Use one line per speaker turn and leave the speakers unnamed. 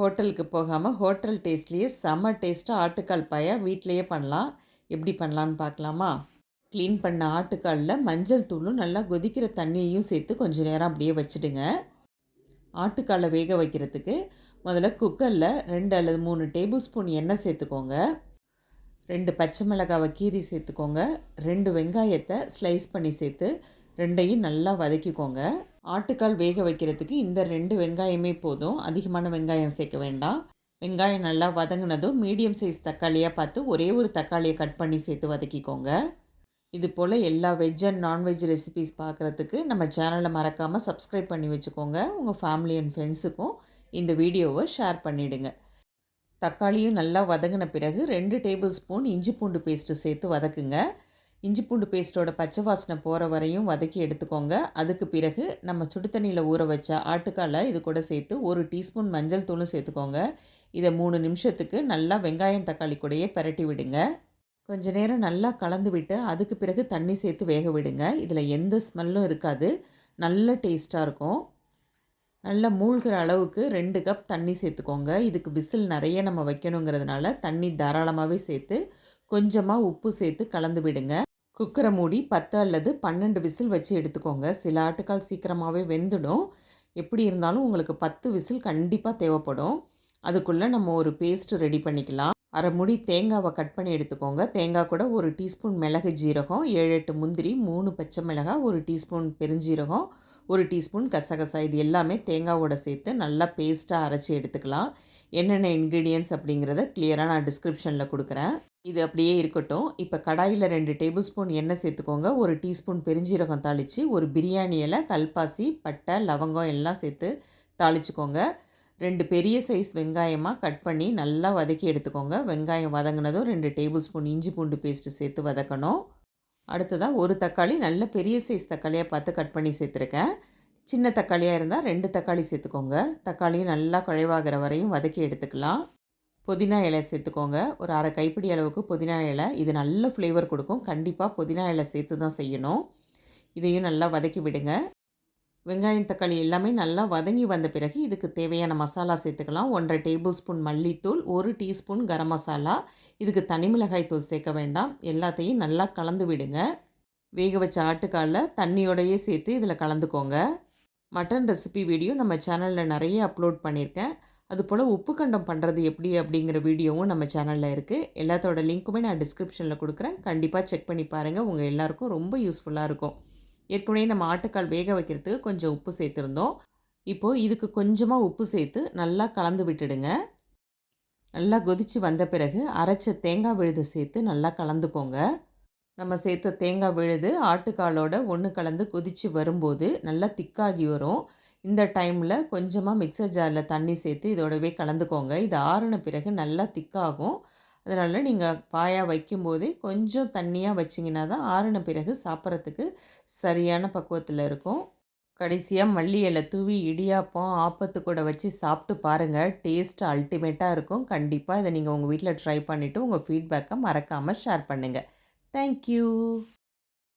ஹோட்டலுக்கு போகாமல் ஹோட்டல் டேஸ்ட்லேயே செம்ம டேஸ்ட்டாக ஆட்டுக்கால் பாயா வீட்டிலையே பண்ணலாம். எப்படி பண்ணலான்னு பார்க்கலாமா? க்ளீன் பண்ண ஆட்டுக்காலில் மஞ்சள் தூளும் நல்லா கொதிக்கிற தண்ணியையும் சேர்த்து கொஞ்சம் நேரம் அப்படியே வச்சுடுங்க. ஆட்டுக்காலை வேக வைக்கிறதுக்கு முதல்ல குக்கரில் ரெண்டு அல்லது மூணு டேபிள் ஸ்பூன் எண்ணெய் சேர்த்துக்கோங்க. ரெண்டு பச்சை மிளகாவை கீரி சேர்த்துக்கோங்க. ரெண்டு வெங்காயத்தை ஸ்லைஸ் பண்ணி சேர்த்து ரெண்டையும் நல்லா வதக்கிக்கோங்க. ஆட்டுக்கால் வேக வைக்கிறதுக்கு இந்த ரெண்டு வெங்காயமே போதும். அதிகமான வெங்காயம் சேர்க்க வேண்டாம். வெங்காயம் நல்லா வதங்கினதும் மீடியம் சைஸ் தக்காளியாக பார்த்து ஒரே ஒரு தக்காளியை கட் பண்ணி சேர்த்து வதக்கிக்கோங்க. இது போல் எல்லா வெஜ் அண்ட் நான்வெஜ் ரெசிபிஸ் பார்க்குறதுக்கு நம்ம சேனலை மறக்காமல் சப்ஸ்கிரைப் பண்ணி வச்சுக்கோங்க. உங்கள் ஃபேமிலி அண்ட் ஃப்ரெண்ட்ஸுக்கும் இந்த வீடியோவை ஷேர் பண்ணிவிடுங்க தக்காளியும் நல்லா வதங்கின பிறகு ரெண்டு டேபிள் ஸ்பூன் இஞ்சி பூண்டு பேஸ்ட்டு சேர்த்து வதக்குங்க. இஞ்சி பூண்டு பேஸ்ட்டோட பச்சை வாசனை போகிற வரையும் வதக்கி எடுத்துக்கோங்க. அதுக்கு பிறகு நம்ம சுடு தண்ணியில் ஊற வச்ச ஆட்டுக்காலை இது கூட சேர்த்து ஒரு டீஸ்பூன் மஞ்சள் தூளும் சேர்த்துக்கோங்க. இதை மூணு நிமிஷத்துக்கு நல்லா வெங்காயம் தக்காளி கூடயே பரட்டி விடுங்க. கொஞ்ச நேரம் நல்லா கலந்து விட்டு அதுக்கு பிறகு தண்ணி சேர்த்து வேக விடுங்க. இதில் எந்த ஸ்மெல்லும் இருக்காது. நல்ல டேஸ்ட்டாக இருக்கும். நல்லா மூழ்கிற அளவுக்கு ரெண்டு கப் தண்ணி சேர்த்துக்கோங்க. இதுக்கு விசில் நிறைய நம்ம வைக்கணுங்கிறதுனால தண்ணி தாராளமாகவே சேர்த்து கொஞ்சமாக உப்பு சேர்த்து கலந்து விடுங்க. குக்கரை மூடி பத்து அல்லது பன்னெண்டு விசில் வச்சு எடுத்துக்கோங்க. சில ஆட்டுக்கால் சீக்கிரமாகவே வெந்துடும். எப்படி இருந்தாலும் உங்களுக்கு பத்து விசில் கண்டிப்பாக தேவைப்படும். அதுக்குள்ளே நம்ம ஒரு பேஸ்ட் ரெடி பண்ணிக்கலாம். அரை முடி தேங்காவை கட் பண்ணி எடுத்துக்கோங்க. தேங்காய் கூட ஒரு டீஸ்பூன் மிளகு ஜீரகம் ஏழு எட்டு முந்திரி மூணு பச்சை மிளகாய் ஒரு டீஸ்பூன் பெருஞ்சீரகம் ஒரு டீஸ்பூன் கசகசா. இது எல்லாமே தேங்காவோட சேர்த்து நல்லா பேஸ்ட்டாக அரைச்சி எடுத்துக்கலாம். என்னென்ன இன்க்ரீடியன்ஸ் அப்படிங்கிறத கிளியராக நான் டிஸ்கிரிப்ஷனில் கொடுக்குறேன். இது அப்படியே இருக்கட்டும். இப்போ கடாயில் ரெண்டு டேபிள் ஸ்பூன் எண்ணெய் சேர்த்துக்கோங்க. ஒரு டீஸ்பூன் பெருஞ்சீரகம் தாளித்து ஒரு பிரியாணி இலை கல்பாசி பட்டை லவங்கம் எல்லாம் சேர்த்து தாளிச்சுக்கோங்க. ரெண்டு பெரிய சைஸ் வெங்காயமாக கட் பண்ணி நல்லா வதக்கி எடுத்துக்கோங்க. வெங்காயம் வதங்கினதும் ரெண்டு டேபிள் ஸ்பூன் இஞ்சி பூண்டு பேஸ்ட்டு சேர்த்து வதக்கணும். அடுத்ததாக ஒரு தக்காளி நல்ல பெரிய சைஸ் தக்காளியாக பார்த்து கட் பண்ணி சேர்த்துருக்கேன். சின்ன தக்காளியாக இருந்தால் ரெண்டு தக்காளி சேர்த்துக்கோங்க. தக்காளியும் நல்லா குழைவாகிற வரையும் வதக்கி எடுத்துக்கலாம். புதினா இலை சேர்த்துக்கோங்க. ஒரு அரை கைப்பிடி அளவுக்கு புதினா இலை. இது நல்ல ஃப்ளேவர் கொடுக்கும். கண்டிப்பாக புதினா இலை சேர்த்து தான் செய்யணும். இதையும் நல்லா வதக்கி விடுங்க. வெங்காயம் தக்காளி எல்லாமே நல்லா வதங்கி வந்த பிறகு இதுக்கு தேவையான மசாலா சேர்த்துக்கலாம். ஒன்றரை டேபிள் ஸ்பூன் மல்லித்தூள் ஒரு டீஸ்பூன் கரம் மசாலா. இதுக்கு தனி மிளகாய் தூள் சேர்க்க வேண்டாம். எல்லாத்தையும் நல்லா கலந்து விடுங்க. வேக வச்ச ஆட்டுக்காலில் தண்ணியோடையே சேர்த்து இதில் கலந்துக்கோங்க. மட்டன் ரெசிபி வீடியோ நம்ம சேனலில் நிறைய அப்லோட் பண்ணியிருக்கேன். அதுபோல் உப்பு கண்டம் பண்ணுறது எப்படி அப்படிங்கிற வீடியோவும் நம்ம சேனலில் இருக்குது எல்லாத்தோட லிங்க்குமே நான் டிஸ்கிரிப்ஷனில் கொடுக்குறேன். கண்டிப்பாக செக் பண்ணி பாருங்கள் உங்கள் எல்லாருக்கும் ரொம்ப யூஸ்ஃபுல்லாக இருக்கும். ஏற்கனவே நம்ம ஆட்டுக்கால் வேக வைக்கிறதுக்கு கொஞ்சம் உப்பு சேர்த்துருந்தோம். இப்போது இதுக்கு கொஞ்சமாக உப்பு சேர்த்து நல்லா கலந்து விட்டுடுங்க. நல்லா கொதித்து வந்த பிறகு அரைச்ச தேங்காய் விழுது சேர்த்து நல்லா கலந்துக்கோங்க. நம்ம சேர்த்த தேங்காய் விழுது ஆட்டுக்காலோட ஒன்று கலந்து கொதித்து வரும்போது நல்லா திக்காகி வரும். இந்த டைமில் கொஞ்சமாக மிக்சர் ஜாரில் தண்ணி சேர்த்து இதோடவே கலந்துக்கோங்க. இது ஆறுன பிறகு நல்லா திக்காகும். அதனால் நீங்கள் பாயாக வைக்கும்போதே கொஞ்சம் தண்ணியாக வச்சிங்கன்னா தான் ஆறுன பிறகு சாப்பிட்றதுக்கு சரியான பக்குவத்தில் இருக்கும். கடைசியாக மல்லி இலை தூவி இடியாப்பம் ஆப்பத்து கூட வச்சு சாப்பிட்டு பாருங்கள் டேஸ்ட் அல்டிமேட்டாக இருக்கும். கண்டிப்பாக இதை நீங்கள் உங்கள் வீட்டில் ட்ரை பண்ணிவிட்டு உங்கள் ஃபீட்பேக்கை மறக்காமல் ஷேர் பண்ணுங்கள் தேங்க்யூ.